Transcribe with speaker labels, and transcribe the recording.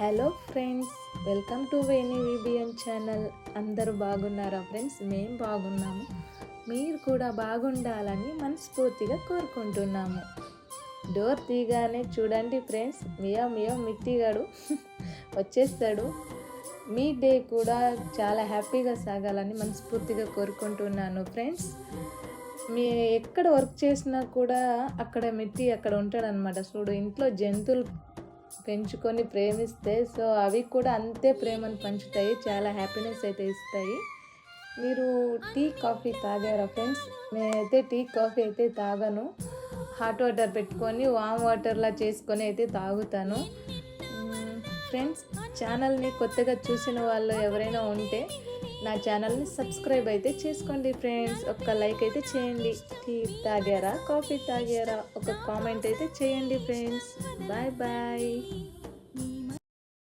Speaker 1: Hello friends welcome to Veni VBN channel. అందరూ బాగున్నారా friends? మేము బాగున్నాము. మీరు కూడా బాగుండాలని మనస్ఫూర్తిగా కోరుకుంటున్నాము. డోర్ తీగానే చూడండి ఫ్రెండ్స్ మియా మియా మిట్టిగాడు వచ్చేస్తాడు. మీ డే కూడా చాలా హ్యాపీగా సాగాలని మనస్ఫూర్తిగా కోరుకుంటున్నాను ఫ్రెండ్స్. మీ ఎక్కడ వర్క్ చేసినా కూడా అక్కడ మిట్టి అక్కడ ఉంటాడనమాట చూడు ఇంట్లో జంతువులు పెంచుకొని ప్రేమిస్తే సో అవి కూడా అంతే ప్రేమను పంచుతాయి చాలా హ్యాపీనెస్ అయితే ఇస్తాయి. మీరు టీ కాఫీ తాగారా ఫ్రెండ్స్? నేనైతే టీ కాఫీ అయితే తాగను. హాట్ వాటర్ పెట్టుకొని వామ్ వాటర్లా చేసుకొని అయితే తాగుతాను. ఫ్రెండ్స్ ఛానల్ని కొత్తగా చూసిన వాళ్ళు ఎవరైనా ఉంటే నా ఛానల్ని సబ్స్క్రైబ్ అయితే చేసుకోండి ఫ్రెండ్స్. ఒక్క లైక్ అయితే చేయండి. టీ తాగారా? కాఫీ తాగారా? ఒక కామెంట్ అయితే చేయండి ఫ్రెండ్స్. Bye bye.